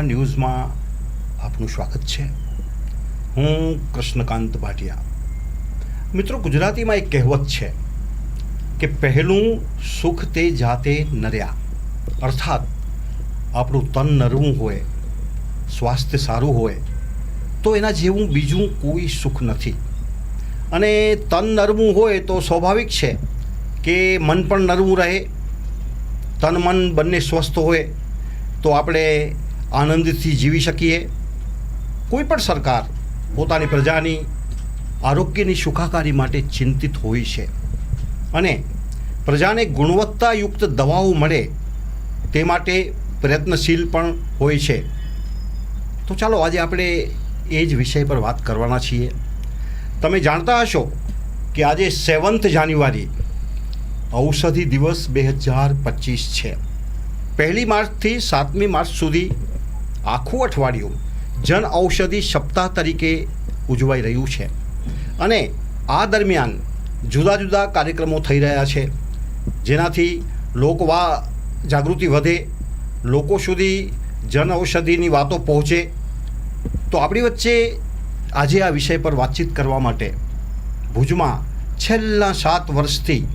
મા ન્યૂઝમાં આપનું સ્વાગત છે. હું કૃષ્ણકાંત ભાટિયા. મિત્રો, ગુજરાતીમાં એક કહેવત છે કે પહેલું સુખ તે જાતે નર્યા. અર્થાત, આપણું તન નરવું હોય, સ્વાસ્થ્ય સારું હોય, તો એના જેવું બીજું કોઈ સુખ નથી. અને તન નરવું હોય તો સ્વાભાવિક છે કે મન પણ નરવું રહે. તન મન બંને સ્વસ્થ હોય, તો આપણે આનંદથી જીવી શકીએ. કોઈ પણ સરકાર પોતાની પ્રજાની આરોગ્યની સુખાકારી માટે ચિંતિત હોય છે. અને પ્રજાને ગુણવત્તાયુક્ત દવાઓ મળે તે માટે પ્રયત્નશીલ પણ હોય છે. તો ચાલો આજે આપણે એ જ વિષય પર વાત કરવાના છીએ. તમે જાણતા હશો કે આજે સેવન્થ જાન્યુઆરી ઔષધિ દિવસ બે હજાર પચીસ છે. પહેલી માર્ચથી સાતમી માર્ચ સુધી આખું અઠવાડિયું જન ઔષધિ સપ્તાહ તરીકે ઉજવાઈ રહ્યું છે. અને આ દરમિયાન જુદા જુદા કાર્યક્રમો થઈ રહ્યા છે. જેનાથી લોકવા જાગૃતિ વધે, લોકો સુધી જન ઔષધિની વાતો પહોંચે. તો આપણી વચ્ચે આજે આ વિષય પર વાતચીત કરવા માટે ભુજમાં છેલ્લા સાત વર્ષથી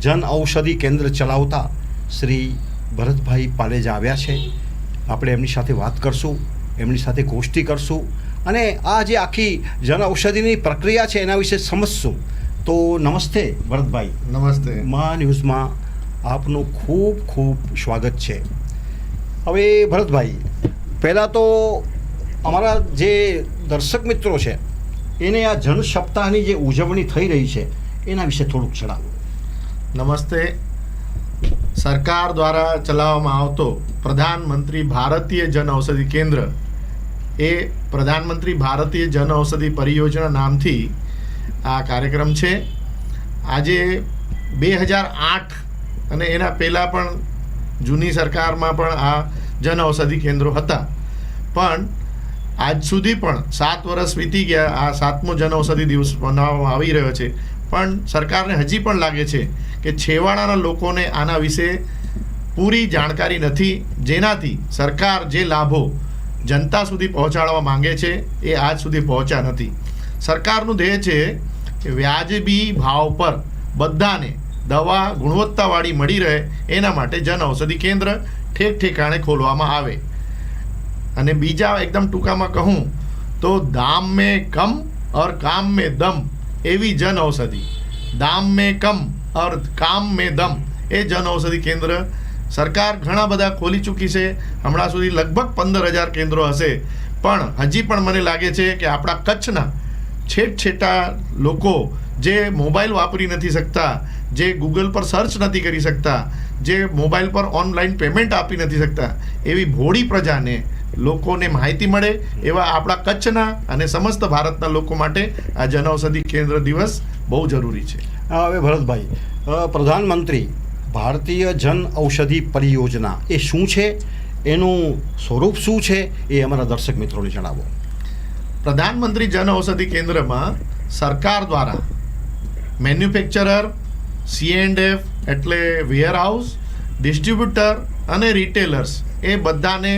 જન ઔષધિ કેન્દ્ર ચલાવતા શ્રી ભરતભાઈ પાલેજા આવ્યા છે. આપણે એમની સાથે વાત કરશું એમની સાથે ગોષ્ઠી કરશું અને આ જે આખી જન ઔષધિની પ્રક્રિયા છે એના વિશે સમજશું. તો નમસ્તે ભરતભાઈ. નમસ્તે. મા ન્યૂઝમાં આપનું ખૂબ ખૂબ સ્વાગત છે. હવે ભરતભાઈ પહેલાં તો અમારા જે દર્શક મિત્રો છે એને આ જન સપ્તાહની જે ઉજવણી થઈ રહી છે એના વિશે થોડુંક જણાવો. નમસ્તે. સરકાર દ્વારા ચલાવવામાં આવતો પ્રધાનમંત્રી ભારતીય જન ઔષધિ કેન્દ્ર એ પ્રધાનમંત્રી ભારતીય જન ઔષધિ પરિયોજના નામથી આ કાર્યક્રમ છે. આજે બે હજાર આઠ અને એના પહેલાં પણ જૂની સરકારમાં પણ આ જન ઔષધિ કેન્દ્રો હતા. પણ આજ સુધી પણ સાત વર્ષ વીતી ગયા, આ સાતમો જન ઔષધિ દિવસ મનાવવામાં આવી રહ્યો છે. પણ સરકારને હજી પણ લાગે છે કે છેવાડાના લોકોને આના વિશે પૂરી જાણકારી નથી. જેનાથી સરકાર જે લાભો જનતા સુધી પહોંચાડવા માંગે છે, એ આજ સુધી પહોંચ્યા નથી. સરકારનું ધ્યેય છે કે વ્યાજબી ભાવ પર બધાને દવા ગુણવત્તાવાળી મળી રહે, એના માટે જન ઔષધિ કેન્દ્ર ઠેક ઠેકાણે ખોલવામાં આવે. અને બીજા એકદમ ટૂંકામાં કહું તો દામ મેં કમ ઓર કામ મેં દમ એવી જન ઔષધિ. દામ મેં કમ और કામ મેં દમ એ જન ઔષધિ કેન્દ્ર સરકાર ઘણા બધા ખોલી ચૂકી છે. હમણાં સુધી લગભગ પંદર હજાર કેન્દ્રો હશે. પણ હજી પણ મને લાગે છે કે આપણા કચ્છના છેટછેટા લોકો જે મોબાઈલ વાપરી નથી શકતા, જે ગૂગલ પર સર્ચ નથી કરી શકતા, જે મોબાઈલ પર ઓનલાઈન પેમેન્ટ આપી નથી શકતા, એવી ભોળી પ્રજાને લોકોને માહિતી મળે એવા આપણા કચ્છના અને સમસ્ત ભારતના લોકો માટે આ જનઔષધિ કેન્દ્ર દિવસ બહુ જરૂરી છે. હવે ભરતભાઈ. પ્રધાનમંત્રી, ભારતીય જન ઔષધિ પરિયોજના, એ શું છે? એનું સ્વરૂપ શું છે? એ અમારા દર્શક મિત્રોને જણાવો. પ્રધાનમંત્રી જન ઔષધિ કેન્દ્રમાં સરકાર દ્વારા મેન્યુફેક્ચરર સી એન્ડ એફ એટલે વેરહાઉસ ડિસ્ટ્રીબ્યુટર અને રિટેલર્સ એ બધાને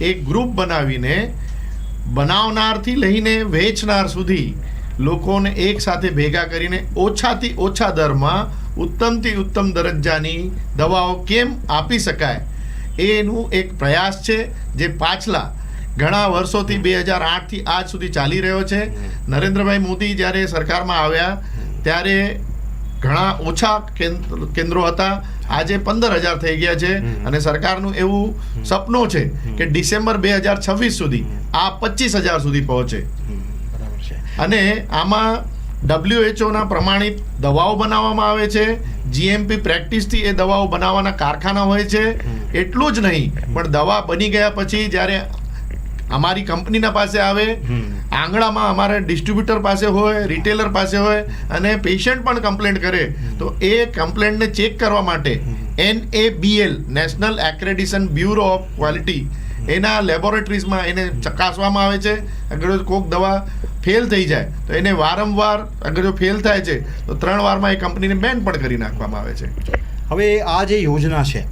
એક ગ્રુપ બનાવીને બનાવનારથી લઈને વેચનાર સુધી લોકોને એક સાથે ભેગા કરીને ઓછાથી ઓછા દરમાં ઉત્તમથી ઉત્તમ દરજ્જાની દવાઓ કેમ આપી શકાય? એનું એક પ્રયાસ છે જે પાછલા ઘણા વર્ષોથી બે હજાર આઠથી આજ સુધી ચાલી રહ્યો છે. નરેન્દ્રભાઈ મોદી જ્યારે સરકારમાં આવ્યા ત્યારે ઘણા ઓછા કેન્દ્ર- હતા. આજે પંદર હજાર થઈ ગયા છે અને સરકારનું એવું સપનું છે કે ડિસેમ્બર બે હજાર છવ્વીસ સુધી આ પચીસ હજાર સુધી પહોંચે. અને આમાં ડબ્લ્યુએચઓના પ્રમાણિત દવાઓ બનાવવામાં આવે છે. જીએમપી પ્રેક્ટિસથી એ દવાઓ બનાવવાના કારખાના હોય છે. એટલું જ નહીં, પણ દવા બની ગયા પછી જ્યારે અમારી કંપનીના પાસે આવે, આંગળામાં અમારે ડિસ્ટ્રીબ્યુટર પાસે હોય રિટેલર પાસે હોય અને પેશન્ટ પણ કમ્પ્લેન્ટ કરે, તો એ કમ્પ્લેન્ટને ચેક કરવા માટે N A BL national accreditation bureau of quality એના લેબોરેટરીઝમાં એને ચકાસવામાં આવે છે. અગર કોઈક દવા ફેલ થઈ જાય તો એને વારંવાર અગર જો ફેલ થાય છે તો ત્રણ વારમાં એ કંપનીને બેન પણ કરી નાખવામાં આવે છે. હવે આ જે યોજના છે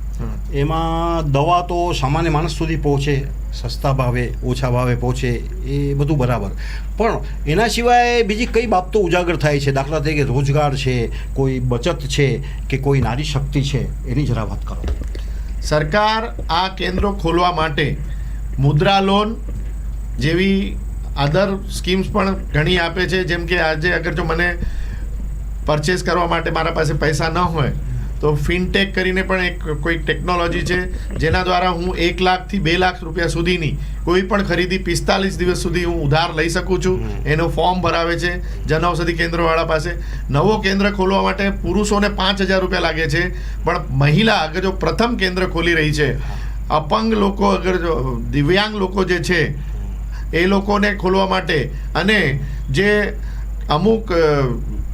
એમાં દવા તો સામાન્ય માણસ સુધી પહોંચે સસ્તા ભાવે ઓછા ભાવે પહોંચે એ બધું બરાબર. પણ એના સિવાય બીજી કઈ બાબતો ઉજાગર થાય છે? દાખલા તરીકે રોજગાર છે કોઈ બચત છે કે કોઈ નારી શક્તિ છે એની જરા વાત કરો. સરકાર આ કેન્દ્રો ખોલવા માટે મુદ્રા લોન જેવી અધર સ્કીમ્સ પણ ઘણી આપે છે જેમ કે આજે અગર જો મને પરચેસ કરવા માટે મારા પાસે પૈસા ન હોય તો ફિનટેક કરીને પણ એક કોઈ ટેકનોલોજી છે જેના દ્વારા હું એક લાખથી બે લાખ રૂપિયા સુધીની કોઈ પણ ખરીદી પિસ્તાલીસ દિવસ સુધી હું ઉધાર લઈ શકું છું. એનો ફોર્મ ભરાવે છે જનઔષધિ કેન્દ્રવાળા પાસે. નવો કેન્દ્ર ખોલવા માટે પુરુષોને પાંચ હજાર રૂપિયા લાગે છે પણ મહિલા અગર જો પ્રથમ કેન્દ્ર ખોલી રહી છે અપંગ લોકો અગર જો દિવ્યાંગ લોકો જે છે એ લોકોને ખોલવા માટે. અને જે અમુક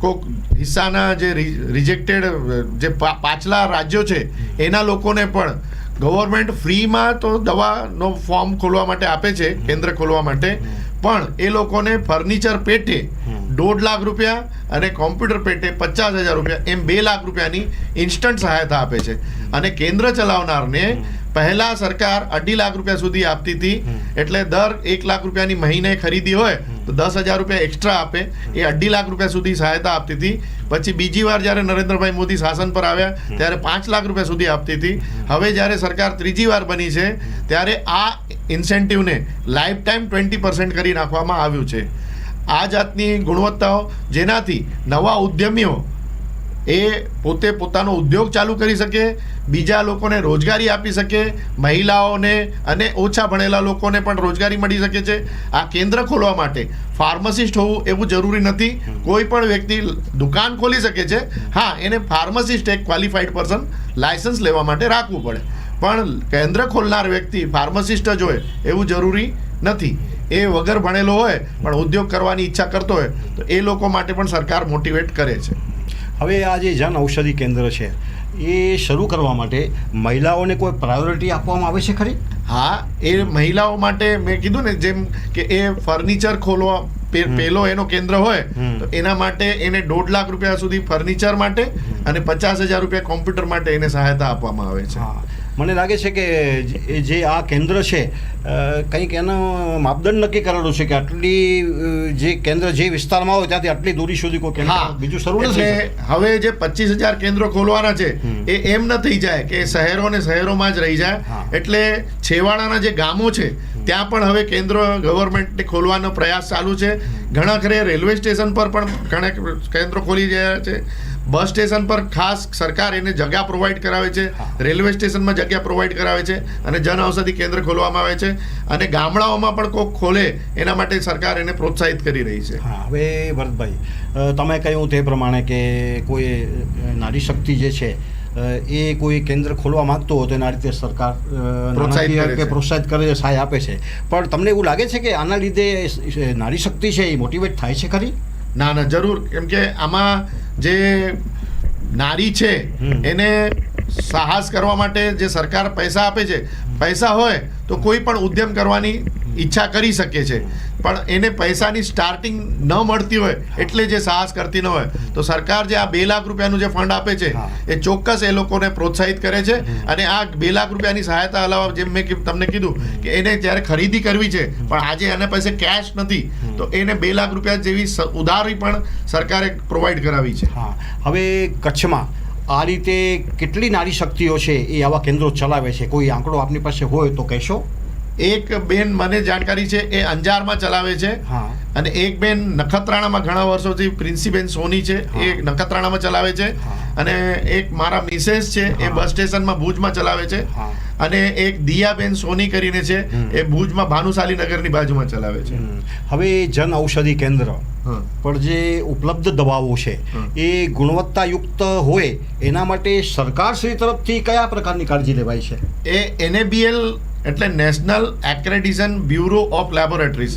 કોક હિસ્સાના જે રિજેક્ટેડ જે પાછલા રાજ્યો છે, એના લોકોને પણ ગવર્મેન્ટ ફ્રીમાં તો દવાનો ફોર્મ ખોલવા માટે આપે છે, કેન્દ્ર ખોલવા માટે. પણ એ લોકોને ફર્નિચર પેટે દોઢ લાખ રૂપિયા અને કોમ્પ્યુટર પેટે પચાસ હજાર રૂપિયા એમ બે લાખ રૂપિયાની ઇન્સ્ટન્ટ સહાયતા આપે છે. અને કેન્દ્ર ચલાવનારને પહેલા સરકાર અઢી લાખ રૂપિયા સુધી આપતી હતી. એટલે દર એક લાખ રૂપિયાની મહિને ખરીદી હોય તો દસ હજાર રૂપિયા એક્સ્ટ્રા આપે. એ અઢી લાખ રૂપિયા સુધી સહાયતા આપતી હતી. પછી બીજી વાર જ્યારે નરેન્દ્રભાઈ મોદી શાસન પર આવ્યા ત્યારે પાંચ લાખ રૂપિયા સુધી આપતી હતી. હવે જ્યારે સરકાર ત્રીજી વાર બની છે ત્યારે આ ઇન્સેન્ટિવને લાઈફ ટાઈમ ટ્વેન્ટી પર્સન્ટ કરી નાખવામાં આવ્યું છે. આ જાતની ગુણવત્તાઓ જેનાથી નવા ઉદ્યમીઓ એ પોતે પોતાનો ઉદ્યોગ ચાલુ કરી શકે, બીજા લોકોને રોજગારી આપી શકે, મહિલાઓને અને ઓછા ભણેલા લોકોને પણ રોજગારી મળી શકે છે. આ કેન્દ્ર ખોલવા માટે ફાર્મસિસ્ટ હોવું એવું જરૂરી નથી. કોઈ પણ વ્યક્તિ દુકાન ખોલી શકે છે. હા, એને ફાર્મસિસ્ટ એક ક્વોલિફાઈડ પર્સન લાયસન્સ લેવા માટે રાખવું પડે. પણ કેન્દ્ર ખોલનાર વ્યક્તિ ફાર્મસિસ્ટ જ હોય એવું જરૂરી નથી. એ વગર ભણેલો હોય, પણ ઉદ્યોગ કરવાની ઈચ્છા કરતો હોય, તો એ લોકો માટે પણ સરકાર મોટિવેટ કરે છે. હવે આ જે જન ઔષધિ કેન્દ્ર છે એ શરૂ કરવા માટે મહિલાઓને કોઈ પ્રાયોરિટી આપવામાં આવે છે ખરી? હા એ મહિલાઓ માટે મેં કીધું ને જેમ કે એ ફર્નિચર ખોલવા પેલો એનો કેન્દ્ર હોય તો એના માટે એને દોઢ લાખ રૂપિયા સુધી ફર્નિચર માટે અને પચાસ હજાર રૂપિયા કોમ્પ્યુટર માટે એને સહાયતા આપવામાં આવે છે. મને લાગે છે કે જે- આ કેન્દ્ર છે કંઈક એનો માપદંડ નક્કી કરેલું છે કે આટલી જે કેન્દ્ર જે વિસ્તારમાં હોય ત્યાંથી આટલી દૂરી સુધી કોઈ કેન્દ્ર બીજું શરૂ નથી હવે જે પચીસ હજાર કેન્દ્રો ખોલવાના છે એ એમ ન થઈ જાય કે શહેરો ને શહેરોમાં જ રહી જાય. એટલે છેવાડાના જે ગામો છે ત્યાં પણ હવે કેન્દ્ર ગવર્મેન્ટને ખોલવાનો પ્રયાસ ચાલુ છે. ઘણા ખરે રેલવે સ્ટેશન પર પણ ઘણા કેન્દ્રો ખોલી રહ્યા છે. બસ સ્ટેશન પર ખાસ સરકાર એને જગ્યા પ્રોવાઈડ કરાવે છે રેલવે સ્ટેશનમાં જગ્યા પ્રોવાઈડ કરાવે છે અને જન ઔષધિ કેન્દ્ર ખોલવામાં આવે છે અને ગામડાઓમાં પણ કોઈક ખોલે એના માટે સરકાર એને પ્રોત્સાહિત કરી રહી છે. હા હવે ભરતભાઈ તમે કહ્યું તે પ્રમાણે કે કોઈ નારી શક્તિ જે છે એ કોઈ કેન્દ્ર ખોલવા માંગતો હોય તો એના રીતે સરકાર કે. પ્રોત્સાહિત કરે છે સહાય આપે છે. પણ તમને એવું લાગે છે કે આના લીધે નારી શક્તિ છે એ મોટિવેટ થાય છે ખરી? ના ના જરૂર. કેમ કે આમાં જે નારી છે એને સાહસ કરવા માટે જે સરકાર પૈસા આપે છે પૈસા હોય તો કોઈ પણ ઉદ્યમ કરવાની ઈચ્છા કરી શકે છે. પણ એને પૈસાની સ્ટાર્ટિંગ ન મળતી હોય એટલે જે સાહસ કરતી ન હોય તો સરકાર જે આ બે લાખ રૂપિયાનું જે ફંડ આપે છે એ ચોક્કસ એ લોકોને પ્રોત્સાહિત કરે છે અને આ બે લાખ રૂપિયાની સહાયતા અલાવા જેમ મેં તમને કીધું કે એને જ્યારે ખરીદી કરવી છે પણ આજે એના પાસે કેશ નથી તો એને બે લાખ રૂપિયા જેવી સ- ઉધારી પણ સરકારે પ્રોવાઈડ કરાવી છે. હા. હવે કચ્છમાં આ રીતે કેટલી નારી શક્તિઓ છે એ આવા કેન્દ્રો ચલાવે છે? કોઈ આંકડો આપની પાસે હોય તો કહેશો? એક બેન મને જાણકારી છે એ અંજારમાં ચલાવે છે. અને એક બેન નખત્રાણામાં ઘણા વર્ષોથી પ્રિન્સીબેન સોની છે એ નખત્રાણામાં ચલાવે છે. અને એક મારા મિસેસ છે એ બસ સ્ટેશનમાં ભુજમાં ચલાવે છે. અને એક દિયાબેન સોની કરીને છે એ ભુજમાં ભાનુશાલી નગરની બાજુમાં ચલાવે છે. હવે જન ઔષધિ કેન્દ્ર. પણ જે ઉપલબ્ધ દવાઓ છે એ ગુણવત્તાયુક્ત હોય એના માટે સરકારશ્રી તરફથી કયા પ્રકારની કાળજી લેવાય છે? એ એનએબીએલ એટલે national accreditation bureau of laboratories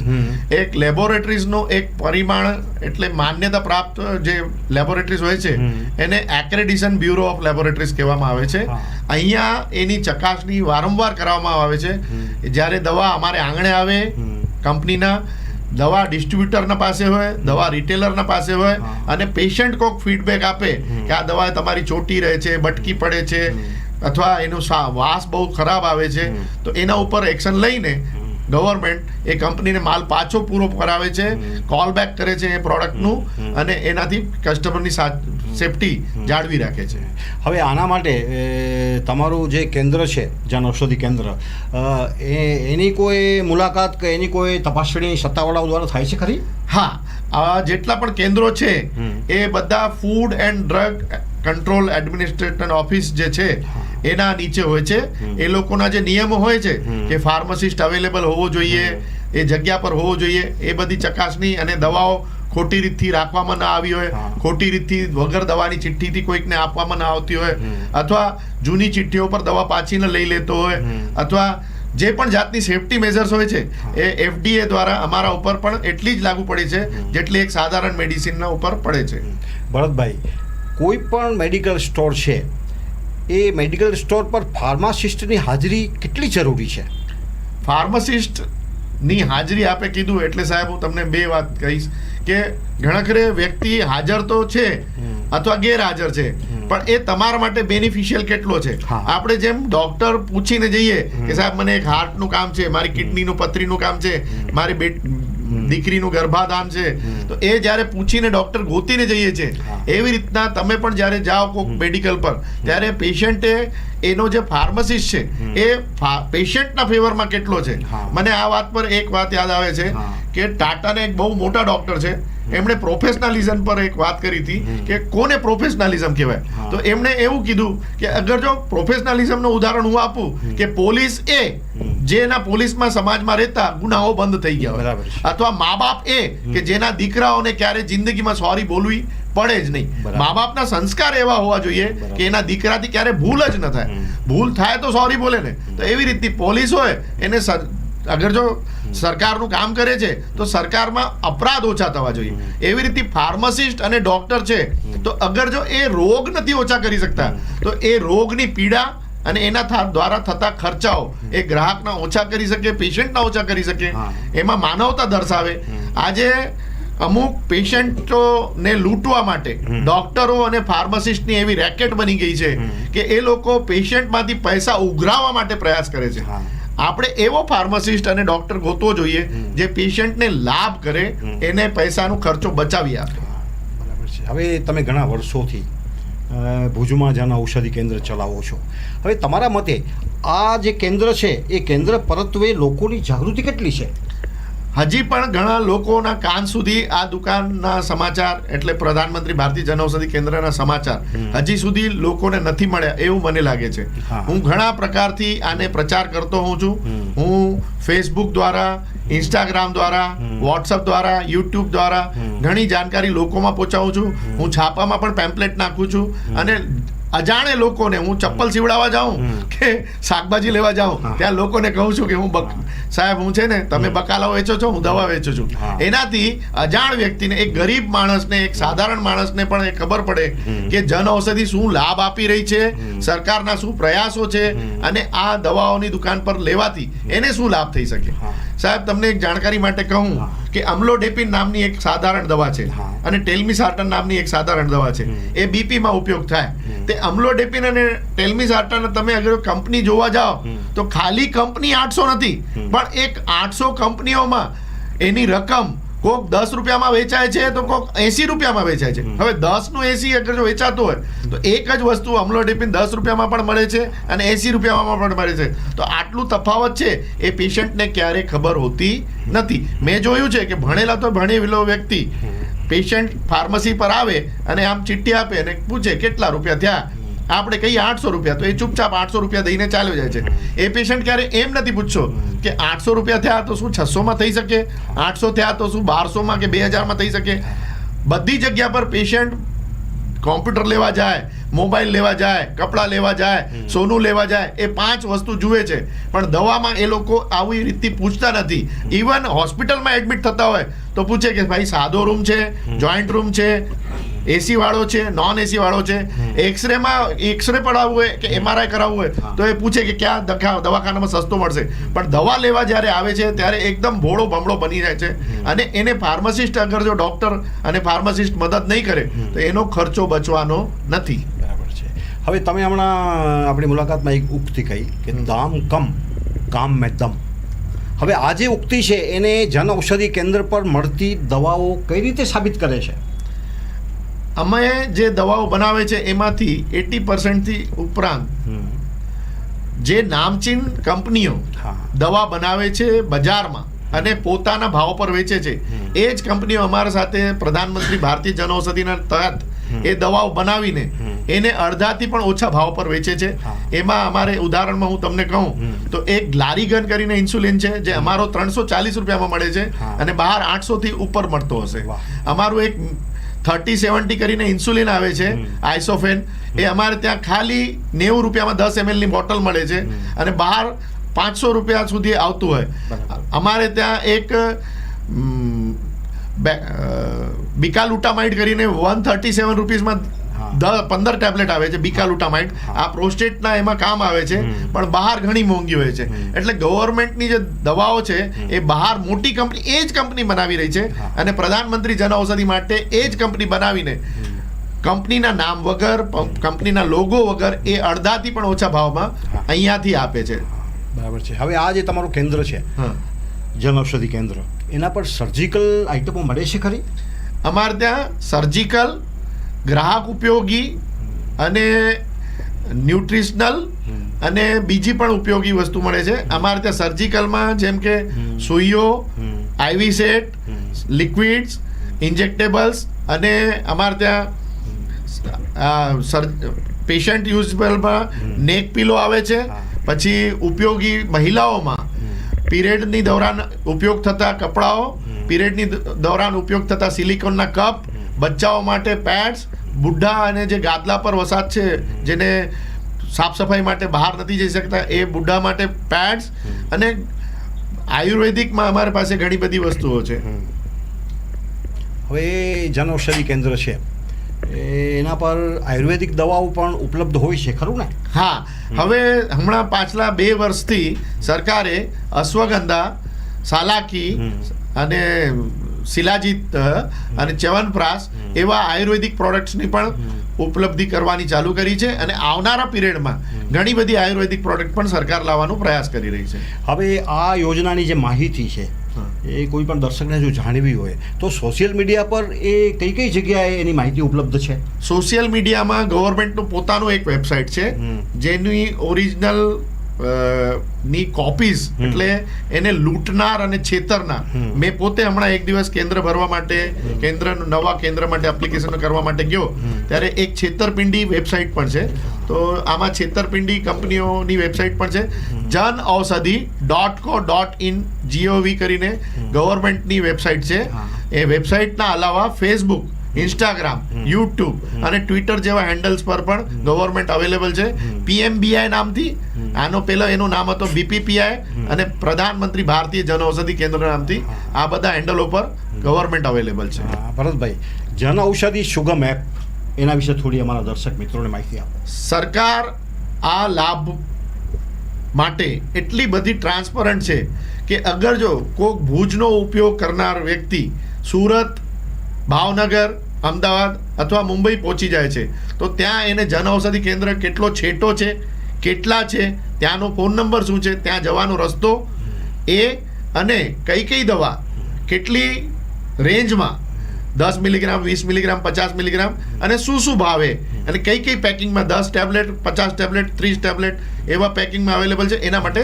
એક લેબોરેટરીઝનો એક પરિમાણ એટલે માન્યતા પ્રાપ્ત જે લેબોરેટરીઝ હોય છે એને એક્રેડિશન બ્યુરો ઓફ લેબોરેટરીઝ કહેવામાં આવે છે. અહીંયા એની ચકાસણી વારંવાર કરવામાં આવે છે. જ્યારે દવા અમારે આંગણે આવે કંપનીના દવા ડિસ્ટ્રીબ્યુટરના પાસે હોય દવા રિટેલરના પાસે હોય અને પેશન્ટ કોક ફીડબેક આપે કે આ દવા તમારી ચોટી રહે છે બટકી પડે છે. અથવા એનો વાસ બહુ ખરાબ આવે છે તો એના ઉપર એક્શન લઈને ગવર્મેન્ટ એ કંપનીને માલ પાછો પૂરો કરાવે છે કોલ બેક કરે છે એ પ્રોડક્ટનું અને એનાથી કસ્ટમરની સેફટી જાળવી રાખે છે. હવે આના માટે તમારું જે કેન્દ્ર છે જન ઔષધિ કેન્દ્ર એ એની કોઈ મુલાકાત કે એની કોઈ તપાસણી સત્તાવાળાઓ દ્વારા થાય છે ખરી? હા આ જેટલા પણ કેન્દ્રો છે એ બધા food and drug control administration office જે છે. એના નીચે હોય છે. એ લોકોના જે નિયમો હોય છે. કે ફાર્માસિસ્ટ અવેલેબલ હોવો જોઈએ એ જગ્યા પર હોવો જોઈએ એ બધી ચકાસણી અને દવાઓ ખોટી રીતથી રાખવામાં ના આવી હોય ખોટી રીતથી વગર દવાની ચિઠ્ઠીથી કોઈકને આપવામાં ના આવતી હોય અથવા જૂની ચિઠ્ઠીઓ પર દવા પાછીને લઈ લેતો હોય અથવા જે પણ જાતની સેફટી મેઝર્સ હોય છે એ એફડીએ દ્વારા અમારા ઉપર પણ એટલી જ લાગુ પડે છે જેટલી એક સાધારણ મેડિસિનના ઉપર પડે છે. ભરતભાઈ કોઈ પણ મેડિકલ સ્ટોર છે એ મેડિકલ સ્ટોર પર ફાર્માસિસ્ટની હાજરી કેટલી જરૂરી છે? ફાર્માસિસ્ટની હાજરી આપે કીધું એટલે સાહેબ હું તમને બે વાત કહીશ કે ઘણાખરે વ્યક્તિ હાજર તો છે અથવા ગેરહાજર છે પણ એ તમારા માટે બેનિફિશિયલ કેટલો છે? આપણે જેમ ડોક્ટર પૂછીને જઈએ કે સાહેબ મને એક હાર્ટનું કામ છે મારી કિડનીનું પથરીનું કામ છે મારી બેટ દીકરીનું ગર્ભાધાન છે. તો એ જ્યારે પૂછીને ડોક્ટર ગોતીને જઈએ છે એવી રીતના તમે પણ જ્યારે જાઓ કોઈક મેડિકલ પર ત્યારે પેશન્ટે એનો જે ફાર્મસિસ્ટ છે. એ પેશન્ટના ફેવરમાં કેટલો છે? મને આ વાત પર એક વાત યાદ આવે છે કે ટાટાને એક બહુ મોટા ડોક્ટર છે એમણે પ્રોફેશનલિઝમ પર એક વાત કરી હતી કે કોને પ્રોફેશનલિઝમ કહેવાય? તો એમણે એવું કીધું કે અગર જો પ્રોફેશનલિઝમનું ઉદાહરણ હું આપું કે પોલીસ એ. જેના પોલીસમાં સમાજમાં રહેતા ગુનાઓ બંધ થઈ ગયા હોય. અથવા મા બાપ એ કે જેના દીકરાઓને ક્યારે જિંદગીમાં સોરી બોલવી પડે જ નહીં. મા બાપના સંસ્કાર એવા હોવા જોઈએ કે એના દીકરાથી ક્યારે ભૂલ જ ન થાય. ભૂલ થાય તો સોરી બોલે ને. તો એવી રીતની પોલીસ હોય એને અગર જો સરકારનું કામ કરે છે તો સરકારમાં અપરાધ ઓછા થવા જોઈએ. એવી રીતે ફાર્માસિસ્ટ અને ડોક્ટર છે તો અગર જો એ રોગ નથી ઓછા કરી શકતા તો એ રોગની પીડા અને એના દ્વારા થતા ખર્ચાઓ એ ગ્રાહકના ઓછા કરી શકે પેશન્ટના ઓછા કરી શકે. એમાં માનવતા દર્શાવે. આજે અમુક પેશન્ટોને લૂંટવા માટે. ડોક્ટરો અને ફાર્માસિસ્ટની એવી રેકેટ બની ગઈ છે કે એ લોકો પેશન્ટમાંથી પૈસા ઉઘરાવવા માટે પ્રયાસ કરે છે. આપણે એવો ફાર્માસિસ્ટ અને ડોક્ટર ગોતવો જોઈએ જે પેશન્ટને લાભ કરે એને પૈસાનો ખર્ચો બચાવી આપે. બરાબર છે. હવે તમે ઘણા વર્ષોથી ભુજમાં જન ઔષધિ કેન્દ્ર ચલાવો છો. હવે તમારા મતે આ જે કેન્દ્ર છે, એ કેન્દ્ર પરત્વે લોકોની જાગૃતિ કેટલી છે? હજી પણ ઘણા લોકોના કાન સુધી આ દુકાનના સમાચાર એટલે પ્રધાનમંત્રી ભારતીય જનઔષધિ કેન્દ્રના સમાચાર હજી સુધી લોકોને નથી મળ્યા એવું મને લાગે છે. હું. ઘણા પ્રકારથી આને પ્રચાર કરતો હોઉં છું. હું ફેસબુક દ્વારા ઇન્સ્ટાગ્રામ દ્વારા વોટ્સઅપ દ્વારા યુટ્યુબ દ્વારા ઘણી જાણકારી લોકોમાં પહોંચાડું છું. હું છાપામાં પણ પેમ્પલેટ નાખું છું અને અજાણે લોકોને હું ચપ્પલ સીવડાવવા જાઉં કે શાકભાજી લેવા જાઉં ત્યાં લોકોને કહું છું કે હું સાહેબ હું છે ને તમે બકાલાઓ બકાલા વેચો છો હું દવા વેચું છું. એનાથી અજાણ વ્યક્તિને એક ગરીબ માણસને એક સાધારણ માણસને પણ એ ખબર પડે કે જન ઔષધિ શું લાભ આપી રહી છે સરકારના શું પ્રયાસો છે અને આ દવાઓની દુકાન પર લેવાથી એને શું લાભ થઈ શકે. સાહેબ તમને એક જાણકારી માટે કહું. કે અમ્લોડેપિન નામની એક સાધારણ દવા છે. અને ટેલમિસાર્ટન નામની એક સાધારણ દવા છે. એ બીપીમાં ઉપયોગ થાય. તે અમ્લોડેપિન અને ટેલમિસાર્ટન તમે અગર કંપની જોવા જાઓ તો ખાલી કંપની આઠસો નથી પણ એક આઠસો કંપનીઓમાં એની રકમ કોક દસ રૂપિયામાં વેચાય છે તો કોક એસી રૂપિયામાં વેચાય છે. હવે દસનું એસી અગર જો વેચાતું હોય તો એક જ વસ્તુ અમ્લોડેપિન દસ રૂપિયામાં પણ મળે છે અને એસી રૂપિયામાં પણ મળે છે. તો આટલું તફાવત છે એ પેશન્ટને ક્યારેય ખબર હોતી નથી. મેં જોયું છે કે ભણેલા તો ભણેલો વ્યક્તિ પેશન્ટ ફાર્મસી પર આવે અને આમ ચિઠ્ઠી આપે અને પૂછે કેટલા રૂપિયા થયા? આપણે કહીએ આઠસો રૂપિયા તો એ ચૂપચાપ આઠસો રૂપિયા દઈને ચાલ્યો જાય છે. એ પેશન્ટ ક્યારે એમ નથી પૂછશો કે આઠસો રૂપિયા થયા તો શું છસોમાં થઈ શકે? આઠસો થયા તો શું બારસોમાં કે બે હજારમાં થઈ શકે? બધી જગ્યા પર પેશન્ટ કોમ્પ્યુટર લેવા જાય મોબાઈલ લેવા જાય કપડાં લેવા જાય સોનું લેવા જાય એ પાંચ વસ્તુ જુએ છે. પણ દવામાં એ લોકો આવી રીતથી પૂછતા નથી. ઇવન હોસ્પિટલમાં એડમિટ થતા હોય તો પૂછે કે ભાઈ સાદો રૂમ છે જોઈન્ટ રૂમ છે એસી વાળો છે નોન એસી વાળો છે. હમ. એક્સરે માં એક્સરે પડાવવું હોય કે એમઆરઆઈ કરાવવું હોય તો એ પૂછે કે ક્યાં દવાખાનામાં સસ્તો મળશે. પણ દવા લેવા જ્યારે આવે છે ત્યારે એકદમ ભોળો ભમળો બની જાય છે. અને એને ફાર્માસિસ્ટ અગર જો ડોક્ટર અને ફાર્માસિસ્ટ મદદ નહીં કરે તો એનો ખર્ચો બચવાનો નથી. બરાબર છે. હવે તમે હમણાં આપણી મુલાકાતમાં એક ઉક્તિ કહી કે દામ કમ કામ મેં દમ. હવે આ જે ઉક્તિ છે એને જન ઔષધિ કેન્દ્ર પર મળતી દવાઓ કઈ રીતે સાબિત કરે છે? અમે જે દવાઓ બનાવે છે એમાંથી એટી પર્સન્ટથી ઉપરાંત જે નામચીન કંપનીઓ દવા બનાવે છે બજારમાં અને પોતાના ભાવ પર વેચે છે એ જ કંપનીઓ અમારા સાથે પ્રધાનમંત્રી ભારતીય જનઔષધિના તહત એ દવાઓ બનાવીને એને અડધાથી પણ ઓછા ભાવ પર વેચે છે. એમાં અમારે ઉદાહરણમાં હું તમને કહું તો એક ગ્લારીગન કરીને ઇન્સ્યુલિન છે જે અમારો ત્રણસો ચાલીસ રૂપિયામાં મળે છે અને બહાર આઠસો થી ઉપર મળતો હશે. અમારું એક થર્ટી સેવન્ટી કરીને ઇન્સ્યુલિન આવે છે. આઇસોફેન એ અમારે ત્યાં ખાલી નેવું રૂપિયામાં દસ એમએલની બોટલ મળે છે અને બહાર પાંચસો રૂપિયા સુધી આવતું હોય. અમારે ત્યાં એક અમ, બે- અ, બિકાલુટામાઇડ કરીને વન થર્ટી સેવન રૂપીઝમાં પંદર ટેબ્લેટ આવે છે બિકાલુટામાઇડ. આ પ્રોસ્ટેટના એમાં કામ આવે છે પણ બહાર ઘણી મોંઘી હોય છે. એટલે ગવર્મેન્ટની જે દવાઓ છે એ બહાર મોટી કંપની એ જ કંપની બનાવી રહી છે અને પ્રધાનમંત્રી જન ઔષધિ માટે એ જ કંપની બનાવીને કંપનીના નામ વગર કંપનીના લોગો વગર એ અડધાથી પણ ઓછા ભાવમાં અહીંયાથી આપે છે. બરાબર છે. હવે આ જે તમારું કેન્દ્ર છે જન ઔષધિ કેન્દ્ર એના પર સર્જિકલ આઇટમો મળે છે ખરી? અમારે ત્યાં સર્જિકલ ગ્રાહક ઉપયોગી અને ન્યુટ્રિશનલ અને બીજી પણ ઉપયોગી વસ્તુ મળે છે. અમારે ત્યાં સર્જિકલમાં જેમ કે. સુઈઓ આઈવી સેટ લિક્વિડ્સ ઇન્જેક્ટેબલ્સ અને અમારે ત્યાં પેશન્ટ યુઝબલમાં. નેક પીલો આવે છે. પછી ઉપયોગી મહિલાઓમાં પીરિયડની દૌરાન ઉપયોગ થતા કપડાઓ. પીરિયડની દૌરાન ઉપયોગ થતા સિલિકોનના કપ બચ્ચાઓ માટે પેડ્સ બુઢા અને જે ગાદલા પર વસાત છે જેને સાફ સફાઈ માટે બહાર નથી જઈ શકતા એ બુઢા માટે પેડ્સ અને આયુર્વેદિકમાં અમારી પાસે ઘણી બધી વસ્તુઓ છે. હવે એ જન ઔષધિ કેન્દ્ર છે. એ એના પર આયુર્વેદિક દવાઓ પણ ઉપલબ્ધ હોય છે ખરું ને? હા. હવે હમણાં પાછલા બે વર્ષથી સરકારે અશ્વગંધા સાલાકી અને શિલાજીત અને ચ્યવનપ્રાસ એવા આયુર્વેદિક પ્રોડક્ટ્સની પણ ઉપલબ્ધિ કરવાની ચાલુ કરી છે અને આવનારા પિરિયડમાં ઘણી બધી આયુર્વેદિક પ્રોડક્ટ પણ સરકાર લાવવાનો પ્રયાસ કરી રહી છે. હવે આ યોજનાની જે માહિતી છે એ કોઈ પણ દર્શકને જો જાણવી હોય તો સોશિયલ મીડિયા પર એ કઈ કઈ જગ્યાએ એની માહિતી ઉપલબ્ધ છે? સોશિયલ મીડિયામાં ગવર્મેન્ટનું પોતાનું એક વેબસાઇટ છે જેની ઓરિજિનલ ની કોપીઝ એટલે એને લૂંટનાર અને છેતરનાર. મેં પોતે હમણાં એક દિવસ કેન્દ્ર ભરવા માટે કેન્દ્ર નવા કેન્દ્ર માટે એપ્લિકેશન કરવા માટે ગયો. ત્યારે એક છેતરપિંડી વેબસાઇટ પણ છે. તો આમાં છેતરપિંડી કંપનીઓની વેબસાઇટ પણ છે. જન ઔષધિ ડોટ કો ડોટ ઇન જીઓવી કરીને ગવર્મેન્ટની વેબસાઇટ છે. એ વેબસાઇટના અલાવા ફેસબુક ઇન્સ્ટાગ્રામ યુટ્યુબ અને ટ્વિટર જેવા હેન્ડલ્સ પર પણ ગવર્મેન્ટ અવેલેબલ છે. પીએમબીઆઈ નામથી. આનો પેલો એનું નામ હતો બીપીપીઆઈ અને પ્રધાનમંત્રી ભારતીય જનઔષધિ કેન્દ્ર નામથી. આ બધા હેન્ડલો પર ગવર્મેન્ટ અવેલેબલ છે. ભરતભાઈ જન ઔષધિ સુગમ એપ એના વિશે થોડી અમારા દર્શક મિત્રોને માહિતી આપો. સરકાર આ લાભ માટે એટલી બધી ટ્રાન્સપરન્ટ છે કે અગર જો કોઈક ભુજનો ઉપયોગ કરનાર વ્યક્તિ સુરત ભાવનગર, અમદાવાદ અથવા મુંબઈ પહોંચી જાય છે. તો ત્યાં એને જનઔષધિ કેન્દ્ર કેટલો છેટો છે, કેટલા છે, ત્યાંનો ફોન નંબર શું છે, ત્યાં જવાનો રસ્તો, એ અને કઈ કઈ દવા, કેટલી રેન્જમાં દસ મિલીગ્રામ, વીસ મિલીગ્રામ, પચાસ મિલીગ્રામ અને શું શું ભાવે? અને કઈ કઈ પેકિંગમાં? દસ ટેબ્લેટ, પચાસ ટેબ્લેટ, ત્રીસ ટેબ્લેટ એવા પેકિંગમાં અવેલેબલ છે? એના માટે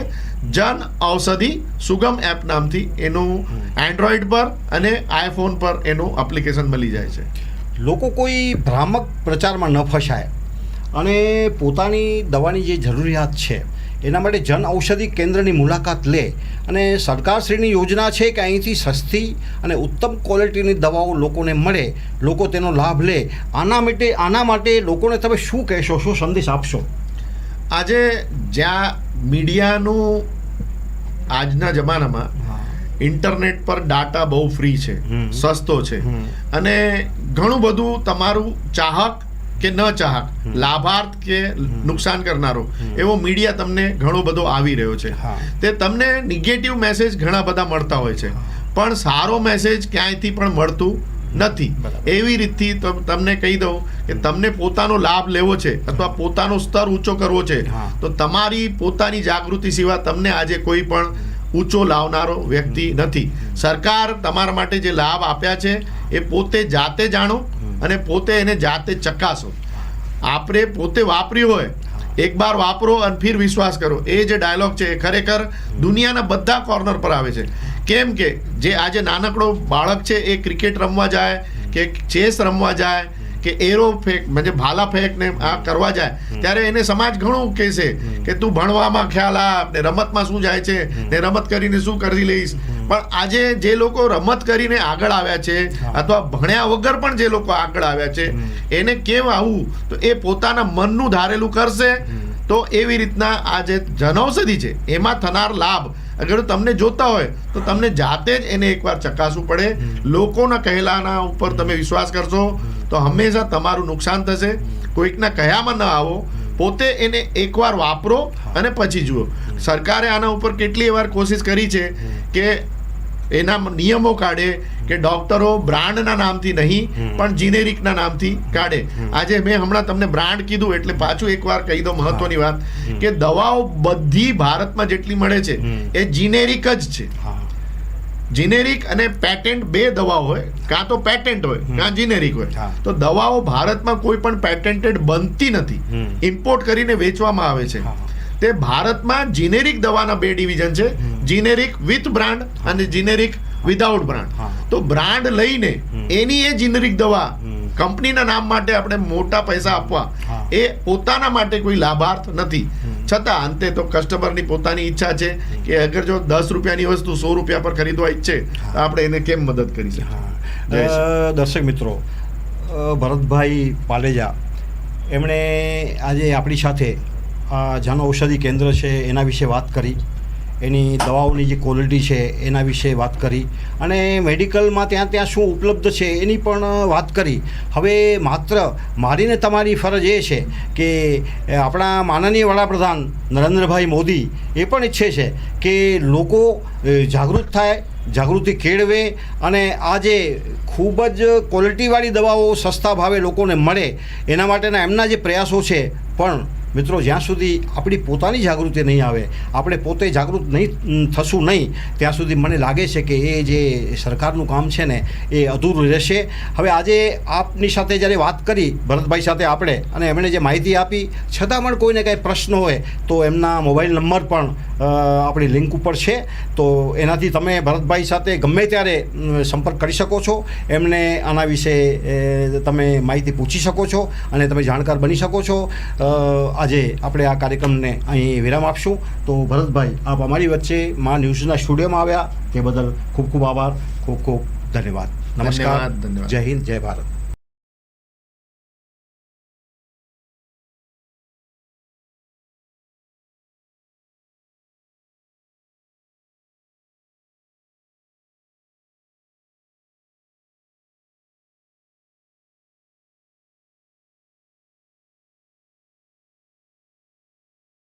જન ઔષધિ સુગમ એપ નામથી એનું એન્ડ્રોઈડ પર અને આઈફોન પર એનું એપ્લિકેશન મળી જાય છે. લોકો કોઈ ભ્રામક પ્રચારમાં ન ફસાય. અને પોતાની દવાની જે જરૂરિયાત છે એના માટે જન ઔષધિ કેન્દ્રની મુલાકાત લે. અને સરકારશ્રીની યોજના છે કે અહીંથી સસ્તી અને ઉત્તમ ક્વોલિટીની દવાઓ લોકોને મળે લોકો તેનો લાભ લે. આના માટે આના માટે લોકોને તમે શું કહેશો શું સંદેશ આપશો? આજે જ્યાં મીડિયાનું આજના જમાનામાં ઇન્ટરનેટ પર ડાટા બહુ ફ્રી છે સસ્તો છે. અને ઘણું બધું તમારું ચાહક કે ન ચાહક લાભાર્થ કે નુકસાન કરનારો. એવો મીડિયા તમને ઘણો બધો આવી રહ્યો છે. તે તમને નિગેટિવ મેસેજ ઘણા બધા મળતા હોય છે. પણ સારો મેસેજ ક્યાંયથી પણ મળતું નથી. એવી રીતથી તમને કહી દઉં કે તમને પોતાનો લાભ લેવો છે અથવા પોતાનો સ્તર ઊંચો કરવો છે તો તમારી પોતાની જાગૃતિ સિવાય તમને આજે કોઈ પણ ઊંચો લાવનારો વ્યક્તિ નથી. સરકાર તમારા માટે જે લાભ આપ્યા છે એ પોતે જાતે જાણો. અને પોતે એને જાતે ચકાસો. આપણે પોતે વાપર્યું હોય એક બાર વાપરો અને ફિર વિશ્વાસ કરો. એ જે ડાયલોગ છે એ ખરેખર દુનિયાના બધા કોર્નર પર આવે છે. કેમ કે જે આજે નાનકડો બાળક છે એ ક્રિકેટ રમવા જાય, કે ચેસ રમવા જાય કે એરો ફેક म्हणजे ભાલા ફેક ને આ કરવા જાય ત્યારે એને સમાજ ઘણું કહેશે કે તું ભણવામાં ખ્યાલ આપ ને રમતમાં શું જાય છે ને રમત કરીને શું કરી લઈશ પણ આજે જે લોકો રમત કરીને આગળ આવ્યા છે અથવા ભણ્યા વગર પણ જે લોકો આગળ આવ્યા છે એને કેમ આવું તો એ પોતાના મનનું ધારેલું કરશે તો એવી રીતના આ જે જનૌષધિ છે એમાં થનાર લાભ અગર તમને જોતા હોય તો તમને જાતે જ એને એકવાર ચકાસવું પડે લોકોના કહેલાના ઉપર તમે વિશ્વાસ કરશો તો હંમેશા તમારું નુકસાન થશે. કોઈકના કયામાં ન આવો. પોતે એને એકવાર વાપરો અને પછી જુઓ. સરકારે આના ઉપર કેટલી વાર કોશિશ કરી છે કે એના નિયમો કાઢે કે ડોક્ટરો બ્રાન્ડના નામથી નહીં, પણ જીનેરિકના નામથી કાઢે. આજે મેં હમણાં તમને બ્રાન્ડ કીધું એટલે પાછું એકવાર કહી દો મહત્વની વાત કે દવાઓ બધી ભારતમાં જેટલી મળે છે, એ જીનેરિક જ છે. જીનેરિક અને પેટેન્ટ બે દવાઓ હોય. કાં તો પેટેન્ટ હોય કાં જિનેરિક હોય. તો દવાઓ ભારતમાં કોઈ પણ પેટેન્ટેડ બનતી નથી. ઇમ્પોર્ટ કરીને વેચવામાં આવે છે. તે ભારતમાં જીનેરિક દવાના બે ડિવિઝન છે. જિનેરિક વિથ બ્રાન્ડ અને જીનેરિક વિધાઉટ બ્રાન્ડ તો બ્રાન્ડ લઈને એની એ જીનેરિક દવા. કંપનીના નામ માટે આપણે મોટા પૈસા આપવા. એ પોતાના માટે કોઈ લાભાર્થ નથી. છતાં અંતે તો કસ્ટમરની પોતાની ઈચ્છા છે કે અગર જો દસ રૂપિયાની વસ્તુ સો રૂપિયા પર ખરીદવા ઈચ્છે તો આપણે એને કેમ મદદ કરી શકીએ? દર્શક મિત્રો ભરતભાઈ પાલેજા એમણે આજે આપણી સાથે જન ઔષધિ કેન્દ્ર છે એના વિશે વાત કરી. એની દવાઓની જે ક્વોલિટી છે, એના વિશે વાત કરી અને મેડિકલમાં ત્યાં ત્યાં શું ઉપલબ્ધ છે એની પણ વાત કરી. હવે માત્ર મારીને તમારી ફરજ એ છે કે આપણા માનનીય વડાપ્રધાન નરેન્દ્રભાઈ મોદી એ પણ ઈચ્છે છે કે લોકો જાગૃત થાય, જાગૃતિ કેળવે અને આ જે ખૂબ જ ક્વોલિટીવાળી દવાઓ સસ્તા ભાવે લોકોને મળે એના માટેના એમના જે પ્રયાસો છે, પણ મિત્રો, જ્યાં સુધી આપણી પોતાની જાગૃતિ નહીં આવે, આપણે પોતે જાગૃત નહીં થશું નહીં, ત્યાં સુધી મને લાગે છે કે એ જે સરકારનું કામ છે ને, એ અધૂરું રહેશે. હવે આજે આપની સાથે જ્યારે વાત કરી, ભરતભાઈ સાથે આપણે, અને એમણે જે માહિતી આપી, છતાં પણ કોઈને કાંઈ પ્રશ્ન હોય, તો એમના મોબાઈલ નંબર પણ આપણી લિંક ઉપર છે. તો એનાથી તમે ભરતભાઈ સાથે ગમે ત્યારે સંપર્ક કરી શકો છો. એમને આના વિશે તમે માહિતી પૂછી શકો છો અને તમે જાણકાર બની શકો છો. આજે આપણે આ કાર્યક્રમને અહીં વિરામ આપશું. તો ભરતભાઈ આપ અમારી વચ્ચે મા ન્યૂઝના સ્ટુડિયોમાં આવ્યા. તે બદલ ખૂબ ખૂબ આભાર. ખૂબ ખૂબ ધન્યવાદ. નમસ્કાર. ધન્યવાદ. જય હિન્દ જય ભારત.